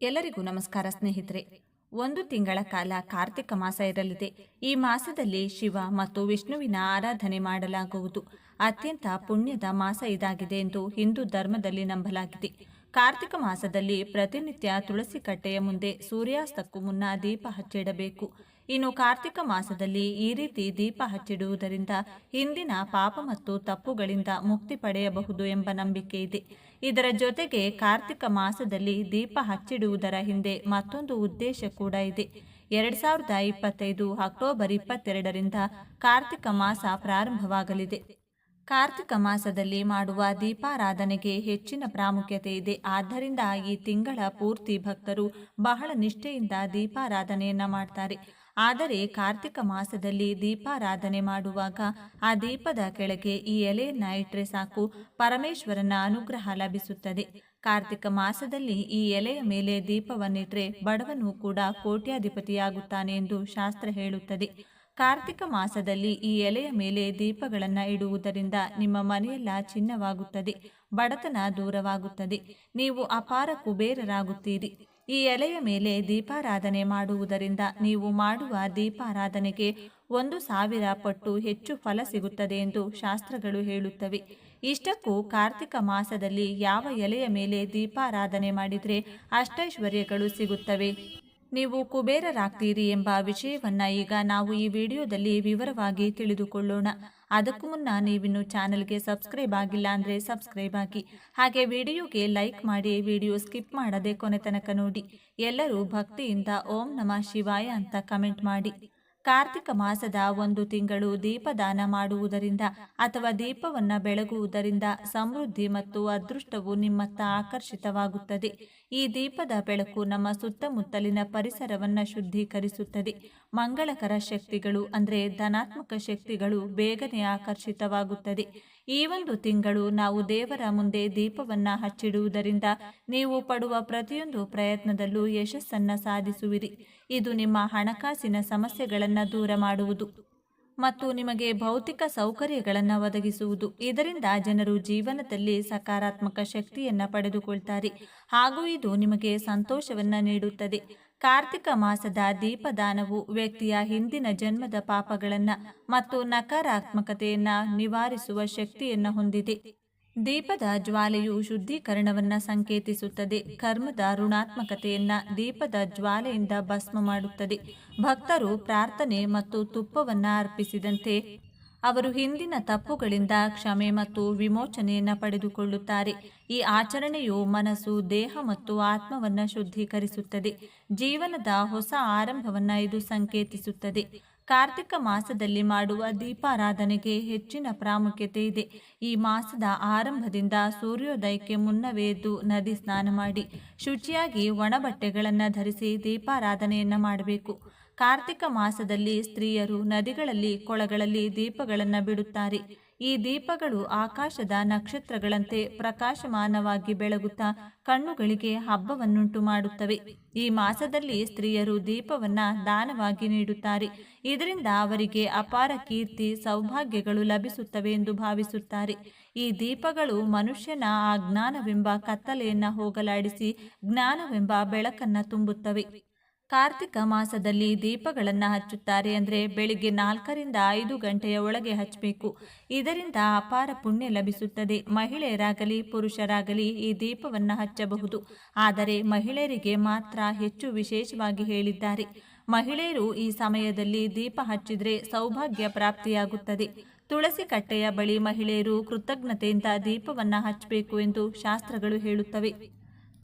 ಎಲ್ಲರಿಗೂ ನಮಸ್ಕಾರ ಸ್ನೇಹಿತರೆ. ಒಂದು ತಿಂಗಳ ಕಾಲ ಕಾರ್ತಿಕ ಮಾಸ ಇರಲಿದೆ. ಈ ಮಾಸದಲ್ಲಿ ಶಿವ ಮತ್ತು ವಿಷ್ಣುವಿನ ಆರಾಧನೆ ಮಾಡಲಾಗುವುದು. ಅತ್ಯಂತ ಪುಣ್ಯದ ಮಾಸ ಇದಾಗಿದೆ ಎಂದು ಹಿಂದೂ ಧರ್ಮದಲ್ಲಿ ನಂಬಲಾಗಿದೆ. ಕಾರ್ತಿಕ ಮಾಸದಲ್ಲಿ ಪ್ರತಿನಿತ್ಯ ತುಳಸಿ ಕಟ್ಟೆಯ ಮುಂದೆ ಸೂರ್ಯಾಸ್ತಕ್ಕೂ ಮುನ್ನ ದೀಪ ಹಚ್ಚಿಡಬೇಕು. ಇನ್ನು ಕಾರ್ತಿಕ ಮಾಸದಲ್ಲಿ ಈ ರೀತಿ ದೀಪ ಹಚ್ಚಿಡುವುದರಿಂದ ಹಿಂದಿನ ಪಾಪ ಮತ್ತು ತಪ್ಪುಗಳಿಂದ ಮುಕ್ತಿ ಪಡೆಯಬಹುದು ಎಂಬ ನಂಬಿಕೆ ಇದೆ. ಇದರ ಜೊತೆಗೆ ಕಾರ್ತಿಕ ಮಾಸದಲ್ಲಿ ದೀಪ ಹಚ್ಚಿಡುವುದರ ಹಿಂದೆ ಮತ್ತೊಂದು ಉದ್ದೇಶ ಕೂಡ ಇದೆ. ಎರಡ್ ಸಾವಿರದ ಇಪ್ಪತ್ತೈದು ಅಕ್ಟೋಬರ್ ಇಪ್ಪತ್ತೆರಡರಿಂದ ಕಾರ್ತಿಕ ಮಾಸ ಪ್ರಾರಂಭವಾಗಲಿದೆ. ಕಾರ್ತಿಕ ಮಾಸದಲ್ಲಿ ಮಾಡುವ ದೀಪಾರಾಧನೆಗೆ ಹೆಚ್ಚಿನ ಪ್ರಾಮುಖ್ಯತೆ ಇದೆ. ಆದ್ದರಿಂದ ಈ ತಿಂಗಳ ಪೂರ್ತಿ ಭಕ್ತರು ಬಹಳ ನಿಷ್ಠೆಯಿಂದ ದೀಪಾರಾಧನೆಯನ್ನ ಮಾಡ್ತಾರೆ. ಆದರೆ ಕಾರ್ತಿಕ ಮಾಸದಲ್ಲಿ ದೀಪಾರಾಧನೆ ಮಾಡುವಾಗ ಆ ದೀಪದ ಕೆಳಗೆ ಈ ಎಲೆಯನ್ನ ಇಟ್ಟರೆ ಸಾಕು ಪರಮೇಶ್ವರನ ಅನುಗ್ರಹ ಲಭಿಸುತ್ತದೆ. ಕಾರ್ತಿಕ ಮಾಸದಲ್ಲಿ ಈ ಎಲೆಯ ಮೇಲೆ ದೀಪವನ್ನಿಟ್ರೆ ಬಡವನು ಕೂಡ ಕೋಟ್ಯಾಧಿಪತಿಯಾಗುತ್ತಾನೆ ಎಂದು ಶಾಸ್ತ್ರ ಹೇಳುತ್ತದೆ. ಕಾರ್ತಿಕ ಮಾಸದಲ್ಲಿ ಈ ಎಲೆಯ ಮೇಲೆ ದೀಪಗಳನ್ನು ಇಡುವುದರಿಂದ ನಿಮ್ಮ ಮನೆಯೆಲ್ಲ ಚಿನ್ನವಾಗುತ್ತದೆ, ಬಡತನ ದೂರವಾಗುತ್ತದೆ. ನೀವು ಅಪಾರ ಕುಬೇರರಾಗುತ್ತೀರಿ. ಈ ಎಲೆಯ ಮೇಲೆ ದೀಪಾರಾಧನೆ ಮಾಡುವುದರಿಂದ ನೀವು ಮಾಡುವ ದೀಪಾರಾಧನೆಗೆ ಒಂದು ಸಾವಿರ ಪಟ್ಟು ಹೆಚ್ಚು ಫಲ ಸಿಗುತ್ತದೆ ಎಂದು ಶಾಸ್ತ್ರಗಳು ಹೇಳುತ್ತವೆ. ಇಷ್ಟಕ್ಕೂ ಕಾರ್ತಿಕ ಮಾಸದಲ್ಲಿ ಯಾವ ಎಲೆಯ ಮೇಲೆ ದೀಪಾರಾಧನೆ ಮಾಡಿದರೆ ಅಷ್ಟೈಶ್ವರ್ಯಗಳು ಸಿಗುತ್ತವೆ. ನೀವು ಕುಬೇರರಾಗ್ತೀರಿ ಎಂಬ ವಿಷಯವನ್ನ ಈಗ ನಾವು ಈ ವಿಡಿಯೋದಲ್ಲಿ ವಿವರವಾಗಿ ತಿಳಿದುಕೊಳ್ಳೋಣ. ಅದಕ್ಕೂ ಮುನ್ನ ನೀವಿನ್ನು ಚಾನಲ್ಗೆ ಸಬ್ಸ್ಕ್ರೈಬ್ ಆಗಿಲ್ಲ ಅಂದರೆ ಸಬ್ಸ್ಕ್ರೈಬ್ ಆಗಿ. ಹಾಗೆ ವಿಡಿಯೋಗೆ ಲೈಕ್ ಮಾಡಿ, ವಿಡಿಯೋ ಸ್ಕಿಪ್ ಮಾಡದೆ ಕೊನೆ ತನಕ ನೋಡಿ. ಎಲ್ಲರೂ ಭಕ್ತಿಯಿಂದ ಓಂ ನಮಃ ಶಿವಾಯ ಅಂತ ಕಮೆಂಟ್ ಮಾಡಿ. ಕಾರ್ತಿಕ ಮಾಸದ ಒಂದು ತಿಂಗಳು ದೀಪದಾನ ಮಾಡುವುದರಿಂದ ಅಥವಾ ದೀಪವನ್ನು ಬೆಳಗುವುದರಿಂದ ಸಮೃದ್ಧಿ ಮತ್ತು ಅದೃಷ್ಟವು ನಿಮ್ಮತ್ತ ಆಕರ್ಷಿತವಾಗುತ್ತದೆ. ಈ ದೀಪದ ಬೆಳಕು ನಮ್ಮ ಸುತ್ತಮುತ್ತಲಿನ ಪರಿಸರವನ್ನು ಶುದ್ಧೀಕರಿಸುತ್ತದೆ. ಮಂಗಳಕರ ಶಕ್ತಿಗಳು ಅಂದರೆ ಧನಾತ್ಮಕ ಶಕ್ತಿಗಳು ಬೇಗನೆ ಆಕರ್ಷಿತವಾಗುತ್ತದೆ. ಈ ಒಂದು ತಿಂಗಳು ನಾವು ದೇವರ ಮುಂದೆ ದೀಪವನ್ನ ಹಚ್ಚಿಡುವುದರಿಂದ ನೀವು ಪಡುವ ಪ್ರತಿಯೊಂದು ಪ್ರಯತ್ನದಲ್ಲೂ ಯಶಸ್ಸನ್ನ ಸಾಧಿಸುವಿರಿ. ಇದು ನಿಮ್ಮ ಹಣಕಾಸಿನ ಸಮಸ್ಯೆಗಳನ್ನು ದೂರ ಮಾಡುವುದು ಮತ್ತು ನಿಮಗೆ ಭೌತಿಕ ಸೌಕರ್ಯಗಳನ್ನು ಒದಗಿಸುವುದು. ಇದರಿಂದ ಜನರು ಜೀವನದಲ್ಲಿ ಸಕಾರಾತ್ಮಕ ಶಕ್ತಿಯನ್ನು ಪಡೆದುಕೊಳ್ತಾರೆ ಹಾಗೂ ಇದು ನಿಮಗೆ ಸಂತೋಷವನ್ನು ನೀಡುತ್ತದೆ. ಕಾರ್ತಿಕ ಮಾಸದ ದೀಪದಾನವು ವ್ಯಕ್ತಿಯ ಹಿಂದಿನ ಜನ್ಮದ ಪಾಪಗಳನ್ನು ಮತ್ತು ನಕಾರಾತ್ಮಕತೆಯನ್ನು ನಿವಾರಿಸುವ ಶಕ್ತಿಯನ್ನು ಹೊಂದಿದೆ. ದೀಪದ ಜ್ವಾಲೆಯು ಶುದ್ಧೀಕರಣವನ್ನು ಸಂಕೇತಿಸುತ್ತದೆ. ಕರ್ಮದ ಋಣಾತ್ಮಕತೆಯನ್ನ ದೀಪದ ಜ್ವಾಲೆಯಿಂದ ಭಸ್ಮ ಮಾಡುತ್ತದೆ. ಭಕ್ತರು ಪ್ರಾರ್ಥನೆ ಮತ್ತು ತುಪ್ಪವನ್ನು ಅರ್ಪಿಸಿದಂತೆ ಅವರು ಹಿಂದಿನ ತಪ್ಪುಗಳಿಂದ ಕ್ಷಮೆ ಮತ್ತು ವಿಮೋಚನೆಯನ್ನು ಪಡೆದುಕೊಳ್ಳುತ್ತಾರೆ. ಈ ಆಚರಣೆಯು ಮನಸ್ಸು, ದೇಹ ಮತ್ತು ಆತ್ಮವನ್ನು ಶುದ್ಧೀಕರಿಸುತ್ತದೆ. ಜೀವನದ ಹೊಸ ಆರಂಭವನ್ನು ಇದು ಸಂಕೇತಿಸುತ್ತದೆ. ಕಾರ್ತಿಕ ಮಾಸದಲ್ಲಿ ಮಾಡುವ ದೀಪಾರಾಧನೆಗೆ ಹೆಚ್ಚಿನ ಪ್ರಾಮುಖ್ಯತೆ ಇದೆ. ಈ ಮಾಸದ ಆರಂಭದಿಂದ ಸೂರ್ಯೋದಯಕ್ಕೆ ಮುನ್ನವೇ ಎದ್ದು ನದಿ ಸ್ನಾನ ಮಾಡಿ, ಶುಚಿಯಾಗಿ ಒಣಬಟ್ಟೆಗಳನ್ನು ಧರಿಸಿ ದೀಪಾರಾಧನೆಯನ್ನು ಮಾಡಬೇಕು. ಕಾರ್ತಿಕ ಮಾಸದಲ್ಲಿ ಸ್ತ್ರೀಯರು ನದಿಗಳಲ್ಲಿ, ಕೊಳಗಳಲ್ಲಿ ದೀಪಗಳನ್ನು ಬಿಡುತ್ತಾರೆ. ಈ ದೀಪಗಳು ಆಕಾಶದ ನಕ್ಷತ್ರಗಳಂತೆ ಪ್ರಕಾಶಮಾನವಾಗಿ ಬೆಳಗುತ್ತಾ ಕಣ್ಣುಗಳಿಗೆ ಹಬ್ಬವನ್ನುಂಟು ಮಾಡುತ್ತವೆ. ಈ ಮಾಸದಲ್ಲಿ ಸ್ತ್ರೀಯರು ದೀಪವನ್ನ ದಾನವಾಗಿ ನೀಡುತ್ತಾರೆ. ಇದರಿಂದ ಅವರಿಗೆ ಅಪಾರ ಕೀರ್ತಿ, ಸೌಭಾಗ್ಯಗಳು ಲಭಿಸುತ್ತವೆ ಎಂದು ಭಾವಿಸುತ್ತಾರೆ. ಈ ದೀಪಗಳು ಮನುಷ್ಯನ ಆ ಜ್ಞಾನವೆಂಬ ಕತ್ತಲೆಯನ್ನ ಹೋಗಲಾಡಿಸಿ ಜ್ಞಾನವೆಂಬ ಬೆಳಕನ್ನ ತುಂಬುತ್ತವೆ. ಕಾರ್ತಿಕ ಮಾಸದಲ್ಲಿ ದೀಪಗಳನ್ನು ಹಚ್ಚುತ್ತಾರೆ ಅಂದರೆ ಬೆಳಿಗ್ಗೆ ನಾಲ್ಕರಿಂದ ಐದು ಗಂಟೆಯ ಒಳಗೆ ಹಚ್ಚಬೇಕು. ಇದರಿಂದ ಅಪಾರ ಪುಣ್ಯ ಲಭಿಸುತ್ತದೆ. ಮಹಿಳೆಯರಾಗಲಿ, ಪುರುಷರಾಗಲಿ ಈ ದೀಪವನ್ನು ಹಚ್ಚಬಹುದು. ಆದರೆ ಮಹಿಳೆಯರಿಗೆ ಮಾತ್ರ ಹೆಚ್ಚು ವಿಶೇಷವಾಗಿ ಹೇಳಿದ್ದಾರೆ. ಮಹಿಳೆಯರು ಈ ಸಮಯದಲ್ಲಿ ದೀಪ ಹಚ್ಚಿದರೆ ಸೌಭಾಗ್ಯ ಪ್ರಾಪ್ತಿಯಾಗುತ್ತದೆ. ತುಳಸಿ ಕಟ್ಟೆಯ ಬಳಿ ಮಹಿಳೆಯರು ಕೃತಜ್ಞತೆಯಿಂದ ದೀಪವನ್ನು ಹಚ್ಚಬೇಕು ಎಂದು ಶಾಸ್ತ್ರಗಳು ಹೇಳುತ್ತವೆ.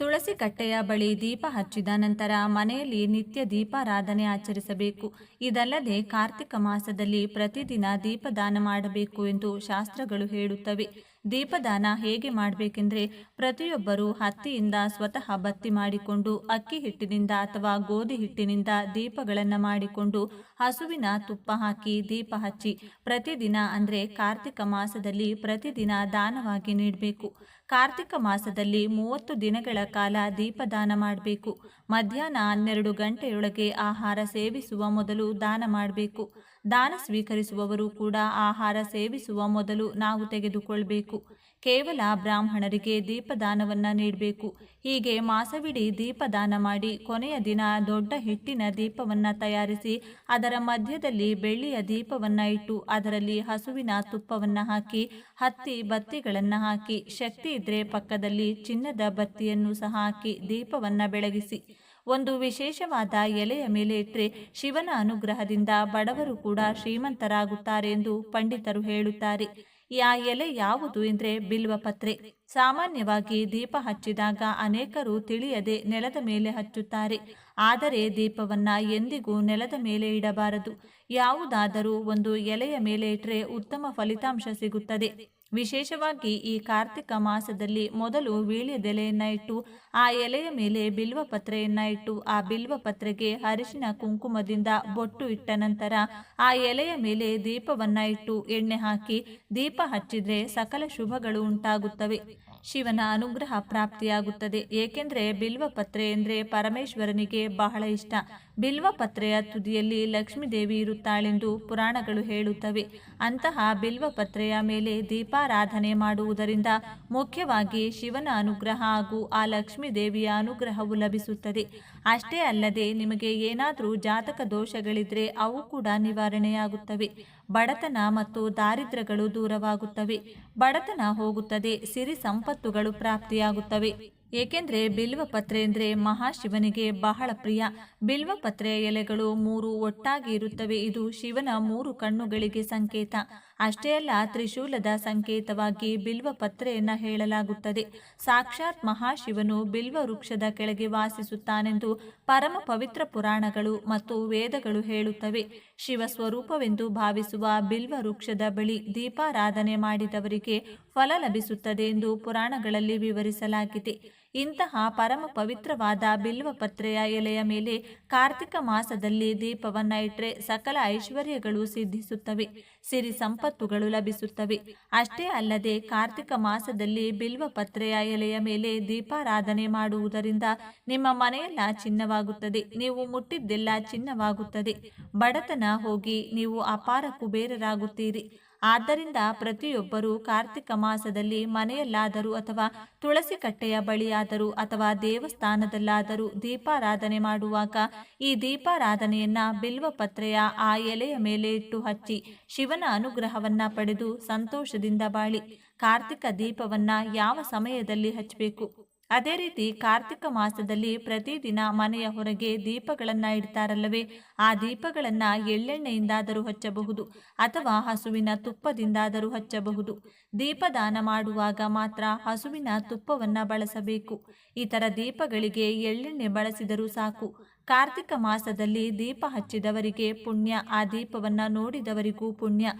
ತುಳಸಿ ಕಟ್ಟೆಯ ಬಳಿ ದೀಪ ಹಚ್ಚಿದ ನಂತರ ಮನೆಯಲ್ಲಿ ನಿತ್ಯ ದೀಪಾರಾಧನೆ ಆಚರಿಸಬೇಕು. ಇದಲ್ಲದೆ ಕಾರ್ತಿಕ ಮಾಸದಲ್ಲಿ ಪ್ರತಿದಿನ ದೀಪದಾನ ಮಾಡಬೇಕು ಎಂದು ಶಾಸ್ತ್ರಗಳು ಹೇಳುತ್ತವೆ. ದೀಪದಾನ ಹೇಗೆ ಮಾಡಬೇಕೆಂದರೆ ಪ್ರತಿಯೊಬ್ಬರು ಹತ್ತಿಯಿಂದ ಸ್ವತಃ ಬತ್ತಿ ಮಾಡಿಕೊಂಡು ಅಕ್ಕಿ ಹಿಟ್ಟಿನಿಂದ ಅಥವಾ ಗೋಧಿ ಹಿಟ್ಟಿನಿಂದ ದೀಪಗಳನ್ನು ಮಾಡಿಕೊಂಡು ಹಸುವಿನ ತುಪ್ಪ ಹಾಕಿ ದೀಪ ಹಚ್ಚಿ ಪ್ರತಿದಿನ ಅಂದರೆ ಕಾರ್ತಿಕ ಮಾಸದಲ್ಲಿ ಪ್ರತಿದಿನ ದಾನವಾಗಿ ನೀಡಬೇಕು. ಕಾರ್ತಿಕ ಮಾಸದಲ್ಲಿ ಮೂವತ್ತು ದಿನಗಳ ಕಾಲ ದೀಪದಾನ ಮಾಡಬೇಕು. ಮಧ್ಯಾಹ್ನ ಹನ್ನೆರಡು ಗಂಟೆಯೊಳಗೆ ಆಹಾರ ಸೇವಿಸುವ ಮೊದಲು ದಾನ ಮಾಡಬೇಕು. ದಾನ ಸ್ವೀಕರಿಸುವವರು ಕೂಡ ಆಹಾರ ಸೇವಿಸುವ ಮೊದಲು ನಾವು ತೆಗೆದುಕೊಳ್ಬೇಕು. ಕೇವಲ ಬ್ರಾಹ್ಮಣರಿಗೆ ದೀಪದಾನವನ್ನು ನೀಡಬೇಕು. ಹೀಗೆ ಮಾಸವಿಡೀ ದೀಪದಾನ ಮಾಡಿ ಕೊನೆಯ ದಿನ ದೊಡ್ಡ ಹಿಟ್ಟಿನ ದೀಪವನ್ನು ತಯಾರಿಸಿ ಅದರ ಮಧ್ಯದಲ್ಲಿ ಬೆಳ್ಳಿಯ ದೀಪವನ್ನು ಇಟ್ಟು ಅದರಲ್ಲಿ ಹಸುವಿನ ತುಪ್ಪವನ್ನು ಹಾಕಿ, ಹತ್ತಿ ಬತ್ತಿಗಳನ್ನು ಹಾಕಿ, ಶಕ್ತಿ ಇದ್ರೆ ಪಕ್ಕದಲ್ಲಿ ಚಿನ್ನದ ಬತ್ತಿಯನ್ನು ಸಹ ಹಾಕಿ ದೀಪವನ್ನು ಬೆಳಗಿಸಿ. ಒಂದು ವಿಶೇಷವಾದ ಎಲೆಯ ಮೇಲೆ ಇಟ್ಟರೆ ಶಿವನ ಅನುಗ್ರಹದಿಂದ ಬಡವರು ಕೂಡ ಶ್ರೀಮಂತರಾಗುತ್ತಾರೆ ಎಂದು ಪಂಡಿತರು ಹೇಳುತ್ತಾರೆ. ಯಾ ಎಲೆ ಯಾವುದು ಎಂದರೆ ಬಿಲ್ವಪತ್ರೆ ಸಾಮಾನ್ಯವಾಗಿ ದೀಪ ಹಚ್ಚಿದಾಗ ಅನೇಕರು ತಿಳಿಯದೆ ನೆಲದ ಮೇಲೆ ಹಚ್ಚುತ್ತಾರೆ. ಆದರೆ ದೀಪವನ್ನ ಎಂದಿಗೂ ನೆಲದ ಮೇಲೆ ಇಡಬಾರದು. ಯಾವುದಾದರೂ ಒಂದು ಎಲೆಯ ಮೇಲೆ ಇಟ್ಟರೆ ಉತ್ತಮ ಫಲಿತಾಂಶ ಸಿಗುತ್ತದೆ. ವಿಶೇಷವಾಗಿ ಈ ಕಾರ್ತಿಕ ಮಾಸದಲ್ಲಿ ಮೊದಲು ವೀಳ್ಯದೆಲೆಯನ್ನ ಇಟ್ಟು ಆ ಎಲೆಯ ಮೇಲೆ ಬಿಲ್ವ ಪತ್ರೆಯನ್ನ ಇಟ್ಟು ಆ ಬಿಲ್ವ ಪತ್ರೆಗೆ ಅರಿಶಿನ ಕುಂಕುಮದಿಂದ ಬೊಟ್ಟು ಇಟ್ಟ ನಂತರ ಆ ಎಲೆಯ ಮೇಲೆ ದೀಪವನ್ನ ಇಟ್ಟು ಎಣ್ಣೆ ಹಾಕಿ ದೀಪ ಹಚ್ಚಿದ್ರೆ ಸಕಲ ಶುಭಗಳು ಉಂಟಾಗುತ್ತವೆ. ಶಿವನ ಅನುಗ್ರಹ ಪ್ರಾಪ್ತಿಯಾಗುತ್ತದೆ. ಏಕೆಂದರೆ ಬಿಲ್ವಪತ್ರೆ ಎಂದರೆ ಪರಮೇಶ್ವರನಿಗೆ ಬಹಳ ಇಷ್ಟ. ಬಿಲ್ವಪತ್ರೆಯ ತುದಿಯಲ್ಲಿ ಲಕ್ಷ್ಮೀದೇವಿ ಇರುತ್ತಾಳೆಂದು ಪುರಾಣಗಳು ಹೇಳುತ್ತವೆ. ಅಂತಹ ಬಿಲ್ವಪತ್ರೆಯ ಮೇಲೆ ದೀಪಾರಾಧನೆ ಮಾಡುವುದರಿಂದ ಮುಖ್ಯವಾಗಿ ಶಿವನ ಅನುಗ್ರಹ ಹಾಗೂ ಆ ಲಕ್ಷ್ಮೀದೇವಿಯ ಅನುಗ್ರಹವು ಲಭಿಸುತ್ತದೆ. ಅಷ್ಟೇ ಅಲ್ಲದೆ ನಿಮಗೆ ಏನಾದರೂ ಜಾತಕ ದೋಷಗಳಿದ್ರೆ ಅವು ಕೂಡ ನಿವಾರಣೆಯಾಗುತ್ತವೆ. ಬಡತನ ಮತ್ತು ದಾರಿದ್ರ್ಯಗಳು ದೂರವಾಗುತ್ತವೆ. ಬಡತನ ಹೋಗುತ್ತದೆ. ಸಿರಿ ಸಂಪತ್ತುಗಳು ಪ್ರಾಪ್ತಿಯಾಗುತ್ತವೆ. ಏಕೆಂದರೆ ಬಿಲ್ವಪತ್ರೆ ಎಂದರೆ ಮಹಾಶಿವನಿಗೆ ಬಹಳ ಪ್ರಿಯ. ಬಿಲ್ವಪತ್ರೆಯ ಎಲೆಗಳು ಮೂರು ಒಟ್ಟಾಗಿ ಇರುತ್ತವೆ. ಇದು ಶಿವನ ಮೂರು ಕಣ್ಣುಗಳಿಗೆ ಸಂಕೇತ. ಅಷ್ಟೇ ಅಲ್ಲ, ತ್ರಿಶೂಲದ ಸಂಕೇತವಾಗಿ ಬಿಲ್ವ ಪತ್ರೆಯನ್ನು ಹೇಳಲಾಗುತ್ತದೆ. ಸಾಕ್ಷಾತ್ ಮಹಾಶಿವನು ಬಿಲ್ವ ವೃಕ್ಷದ ಕೆಳಗೆ ವಾಸಿಸುತ್ತಾನೆಂದು ಪರಮ ಪವಿತ್ರ ಪುರಾಣಗಳು ಮತ್ತು ವೇದಗಳು ಹೇಳುತ್ತವೆ. ಶಿವ ಸ್ವರೂಪವೆಂದು ಭಾವಿಸುವ ಬಿಲ್ವ ವೃಕ್ಷದ ಬಳಿ ದೀಪಾರಾಧನೆ ಮಾಡಿದವರಿಗೆ ಫಲ ಲಭಿಸುತ್ತದೆ ಎಂದು ಪುರಾಣಗಳಲ್ಲಿ ವಿವರಿಸಲಾಗಿದೆ. ಇಂತಹ ಪರಮ ಪವಿತ್ರವಾದ ಬಿಲ್ವ ಪತ್ರೆಯ ಎಲೆಯ ಮೇಲೆ ಕಾರ್ತಿಕ ಮಾಸದಲ್ಲಿ ದೀಪವನ್ನ ಇಟ್ಟರೆ ಸಕಲ ಐಶ್ವರ್ಯಗಳು ಸಿದ್ಧಿಸುತ್ತವೆ, ಸಿರಿ ಸಂಪತ್ತುಗಳು ಲಭಿಸುತ್ತವೆ. ಅಷ್ಟೇ ಅಲ್ಲದೆ ಕಾರ್ತಿಕ ಮಾಸದಲ್ಲಿ ಬಿಲ್ವ ಪತ್ರೆಯ ಎಲೆಯ ಮೇಲೆ ದೀಪಾರಾಧನೆ ಮಾಡುವುದರಿಂದ ನಿಮ್ಮ ಮನೆಯೆಲ್ಲ ಚಿನ್ನವಾಗುತ್ತದೆ, ನೀವು ಮುಟ್ಟಿದ್ದೆಲ್ಲ ಚಿನ್ನವಾಗುತ್ತದೆ. ಬಡತನ ಹೋಗಿ ನೀವು ಅಪಾರ ಕುಬೇರರಾಗುತ್ತೀರಿ. ಆದ್ದರಿಂದ ಪ್ರತಿಯೊಬ್ಬರೂ ಕಾರ್ತಿಕ ಮಾಸದಲ್ಲಿ ಮನೆಯಲ್ಲಾದರೂ ಅಥವಾ ತುಳಸಿ ಕಟ್ಟೆಯ ಬಳಿಯಾದರೂ ಅಥವಾ ದೇವಸ್ಥಾನದಲ್ಲಾದರೂ ದೀಪಾರಾಧನೆ ಮಾಡುವಾಗ ಈ ದೀಪಾರಾಧನೆಯನ್ನ ಬಿಲ್ವಪತ್ರೆಯ ಆ ಎಲೆಯ ಮೇಲೆ ಇಟ್ಟು ಹಚ್ಚಿ ಶಿವನ ಅನುಗ್ರಹವನ್ನ ಪಡೆದು ಸಂತೋಷದಿಂದ ಬಾಳಿ ಕಾರ್ತಿಕ ದೀಪವನ್ನ ಯಾವ ಸಮಯದಲ್ಲಿ ಹಚ್ಚಬೇಕು? ಅದೇ ರೀತಿ ಕಾರ್ತಿಕ ಮಾಸದಲ್ಲಿ ಪ್ರತಿದಿನ ಮನೆಯ ಹೊರಗೆ ದೀಪಗಳನ್ನು ಇಡ್ತಾರಲ್ಲವೇ? ಆ ದೀಪಗಳನ್ನು ಎಳ್ಳೆಣ್ಣೆಯಿಂದಾದರೂ ಹಚ್ಚಬಹುದು ಅಥವಾ ಹಸುವಿನ ತುಪ್ಪದಿಂದಾದರೂ ಹಚ್ಚಬಹುದು. ದೀಪದಾನ ಮಾಡುವಾಗ ಮಾತ್ರ ಹಸುವಿನ ತುಪ್ಪವನ್ನು ಬಳಸಬೇಕು. ಇತರ ದೀಪಗಳಿಗೆ ಎಳ್ಳೆಣ್ಣೆ ಬಳಸಿದರೂ ಸಾಕು. ಕಾರ್ತಿಕ ಮಾಸದಲ್ಲಿ ದೀಪ ಹಚ್ಚಿದವರಿಗೆ ಪುಣ್ಯ, ಆ ದೀಪವನ್ನ ನೋಡಿದವರಿಗೂ ಪುಣ್ಯ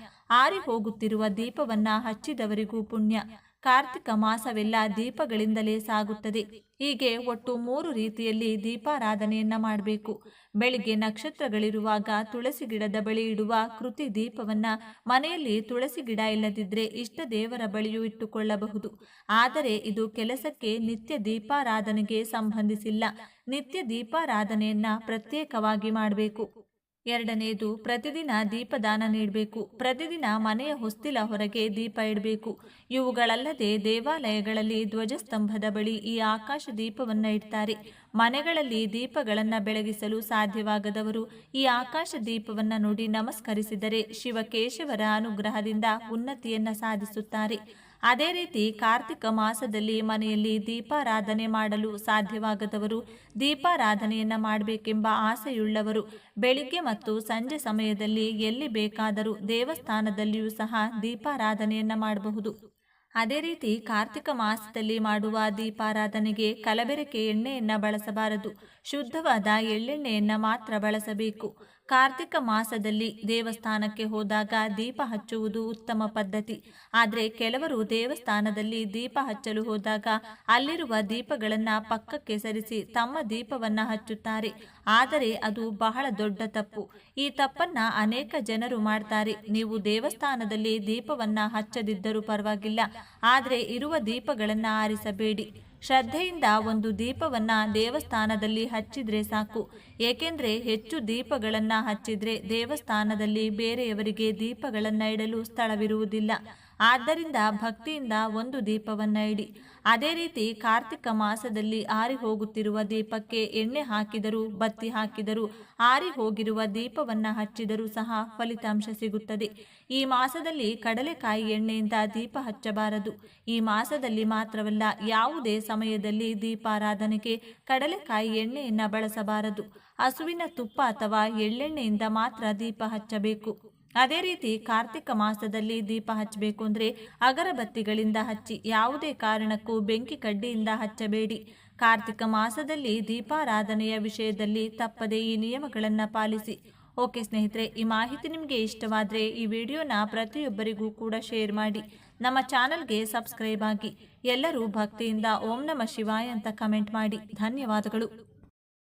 ಆರಿ ಹೋಗುತ್ತಿರುವ ದೀಪವನ್ನ ಹಚ್ಚಿದವರಿಗೂ ಪುಣ್ಯ. ಕಾರ್ತಿಕ ಮಾಸವೆಲ್ಲ ದೀಪಗಳಿಂದಲೇ ಸಾಗುತ್ತದೆ. ಹೀಗೆ ಒಟ್ಟು ಮೂರು ರೀತಿಯಲ್ಲಿ ದೀಪಾರಾಧನೆಯನ್ನ ಮಾಡಬೇಕು. ಬೆಳಿಗ್ಗೆ ನಕ್ಷತ್ರಗಳಿರುವಾಗ ತುಳಸಿ ಗಿಡದ ಬಳಿ ಇಡುವ ಕೃತಿ ದೀಪವನ್ನ ಮನೆಯಲ್ಲಿ ತುಳಸಿ ಗಿಡ ಇಲ್ಲದಿದ್ದರೆ ಇಷ್ಟ ದೇವರ ಬಳಿಯೂ ಇಟ್ಟುಕೊಳ್ಳಬಹುದು. ಆದರೆ ಇದು ಕೆಲಸಕ್ಕೆ ನಿತ್ಯ ದೀಪಾರಾಧನೆಗೆ ಸಂಬಂಧಿಸಿಲ್ಲ. ನಿತ್ಯ ದೀಪಾರಾಧನೆಯನ್ನ ಪ್ರತ್ಯೇಕವಾಗಿ ಮಾಡಬೇಕು. ಎರಡನೆಯದು ಪ್ರತಿದಿನ ದೀಪದಾನ ನೀಡಬೇಕು. ಪ್ರತಿದಿನ ಮನೆಯ ಹೊಸ್ತಿಲ ಹೊರಗೆ ದೀಪ ಇಡಬೇಕು. ಇವುಗಳಲ್ಲದೆ ದೇವಾಲಯಗಳಲ್ಲಿ ಧ್ವಜಸ್ತಂಭದ ಬಳಿ ಈ ಆಕಾಶ ದೀಪವನ್ನು ಇಡ್ತಾರೆ. ಮನೆಗಳಲ್ಲಿ ದೀಪಗಳನ್ನು ಬೆಳಗಿಸಲು ಸಾಧ್ಯವಾಗದವರು ಈ ಆಕಾಶ ದೀಪವನ್ನು ನೋಡಿ ನಮಸ್ಕರಿಸಿದರೆ ಶಿವಕೇಶವರ ಅನುಗ್ರಹದಿಂದ ಉನ್ನತಿಯನ್ನು ಸಾಧಿಸುತ್ತಾರೆ. ಅದೇ ರೀತಿ ಕಾರ್ತಿಕ ಮಾಸದಲ್ಲಿ ಮನೆಯಲ್ಲಿ ದೀಪಾರಾಧನೆ ಮಾಡಲು ಸಾಧ್ಯವಾಗದವರು ದೀಪಾರಾಧನೆಯನ್ನು ಮಾಡಬೇಕೆಂಬ ಆಸೆಯುಳ್ಳವರು ಬೆಳಿಗ್ಗೆ ಮತ್ತು ಸಂಜೆ ಸಮಯದಲ್ಲಿ ಎಲ್ಲಿ ಬೇಕಾದರೂ ದೇವಸ್ಥಾನದಲ್ಲಿಯೂ ಸಹ ದೀಪಾರಾಧನೆಯನ್ನು ಮಾಡಬಹುದು. ಅದೇ ರೀತಿ ಕಾರ್ತಿಕ ಮಾಸದಲ್ಲಿ ಮಾಡುವ ದೀಪಾರಾಧನೆಗೆ ಕಲಬೆರಕೆ ಎಣ್ಣೆಯನ್ನು ಬಳಸಬಾರದು. ಶುದ್ಧವಾದ ಎಳ್ಳೆಣ್ಣೆಯನ್ನು ಮಾತ್ರ ಬಳಸಬೇಕು. ಕಾರ್ತಿಕ ಮಾಸದಲ್ಲಿ ದೇವಸ್ಥಾನಕ್ಕೆ ಹೋದಾಗ ದೀಪ ಹಚ್ಚುವುದು ಉತ್ತಮ ಪದ್ಧತಿ. ಆದರೆ ಕೆಲವರು ದೇವಸ್ಥಾನದಲ್ಲಿ ದೀಪ ಹಚ್ಚಲು ಹೋದಾಗ ಅಲ್ಲಿರುವ ದೀಪಗಳನ್ನು ಪಕ್ಕಕ್ಕೆ ಸರಿಸಿ ತಮ್ಮ ದೀಪವನ್ನು ಹಚ್ಚುತ್ತಾರೆ. ಆದರೆ ಅದು ಬಹಳ ದೊಡ್ಡ ತಪ್ಪು. ಈ ತಪ್ಪನ್ನ ಅನೇಕ ಜನರು ಮಾಡ್ತಾರೆ. ನೀವು ದೇವಸ್ಥಾನದಲ್ಲಿ ದೀಪವನ್ನ ಹಚ್ಚದಿದ್ದರೂ ಪರವಾಗಿಲ್ಲ. ಆದರೆ ಇರುವ ದೀಪಗಳನ್ನು ಆರಿಸಬೇಡಿ. ಶ್ರದ್ಧೆಯಿಂದ ಒಂದು ದೀಪವನ್ನ ದೇವಸ್ಥಾನದಲ್ಲಿ ಹಚ್ಚಿದ್ರೆ ಸಾಕು. ಏಕೆಂದ್ರೆ ಹೆಚ್ಚು ದೀಪಗಳನ್ನ ಹಚ್ಚಿದ್ರೆ ದೇವಸ್ಥಾನದಲ್ಲಿ ಬೇರೆಯವರಿಗೆ ದೀಪಗಳನ್ನ ಇಡಲು ಸ್ಥಳವಿರುವುದಿಲ್ಲ. ಆದ್ದರಿಂದ ಭಕ್ತಿಯಿಂದ ಒಂದು ದೀಪವನ್ನ ಇಡಿ ಅದೇ ರೀತಿ ಕಾರ್ತಿಕ ಮಾಸದಲ್ಲಿ ಆರಿ ಹೋಗುತ್ತಿರುವ ದೀಪಕ್ಕೆ ಎಣ್ಣೆ ಹಾಕಿದರೂ, ಬತ್ತಿ ಹಾಕಿದರೂ ಆರಿ ಹೋಗಿರುವ ದೀಪವನ್ನ ಹಚ್ಚಿದರೂ ಸಹ ಫಲಿತಾಂಶ ಸಿಗುತ್ತದೆ. ಈ ಮಾಸದಲ್ಲಿ ಕಡಲೆಕಾಯಿ ಎಣ್ಣೆಯಿಂದ ದೀಪ ಹಚ್ಚಬಾರದು. ಈ ಮಾಸದಲ್ಲಿ ಮಾತ್ರವಲ್ಲ, ಯಾವುದೇ ಸಮಯದಲ್ಲಿ ದೀಪಾರಾಧನೆಗೆ ಕಡಲೆಕಾಯಿ ಎಣ್ಣೆಯನ್ನ ಬಳಸಬಾರದು. ಹಸುವಿನ ತುಪ್ಪ ಅಥವಾ ಎಳ್ಳೆಣ್ಣೆಯಿಂದ ಮಾತ್ರ ದೀಪ ಹಚ್ಚಬೇಕು. ಅದೇ ರೀತಿ ಕಾರ್ತಿಕ ಮಾಸದಲ್ಲಿ ದೀಪ ಹಚ್ಚಬೇಕು ಅಂದರೆ ಅಗರಬತ್ತಿಗಳಿಂದ ಹಚ್ಚಿ ಯಾವುದೇ ಕಾರಣಕ್ಕೂ ಬೆಂಕಿ ಕಡ್ಡಿಯಿಂದ ಹಚ್ಚಬೇಡಿ. ಕಾರ್ತಿಕ ಮಾಸದಲ್ಲಿ ದೀಪಾರಾಧನೆಯ ವಿಷಯದಲ್ಲಿ ತಪ್ಪದೆ ಈ ನಿಯಮಗಳನ್ನು ಪಾಲಿಸಿ. ಓಕೆ ಸ್ನೇಹಿತರೆ, ಈ ಮಾಹಿತಿ ನಿಮಗೆ ಇಷ್ಟವಾದರೆ ಈ ವಿಡಿಯೋನ ಪ್ರತಿಯೊಬ್ಬರಿಗೂ ಕೂಡ ಶೇರ್ ಮಾಡಿ. ನಮ್ಮ ಚಾನಲ್ಗೆ ಸಬ್ಸ್ಕ್ರೈಬ್ ಆಗಿ. ಎಲ್ಲರೂ ಭಕ್ತಿಯಿಂದ ಓಂ ನಮ ಶಿವಾಯ ಅಂತ ಕಮೆಂಟ್ ಮಾಡಿ. ಧನ್ಯವಾದಗಳು.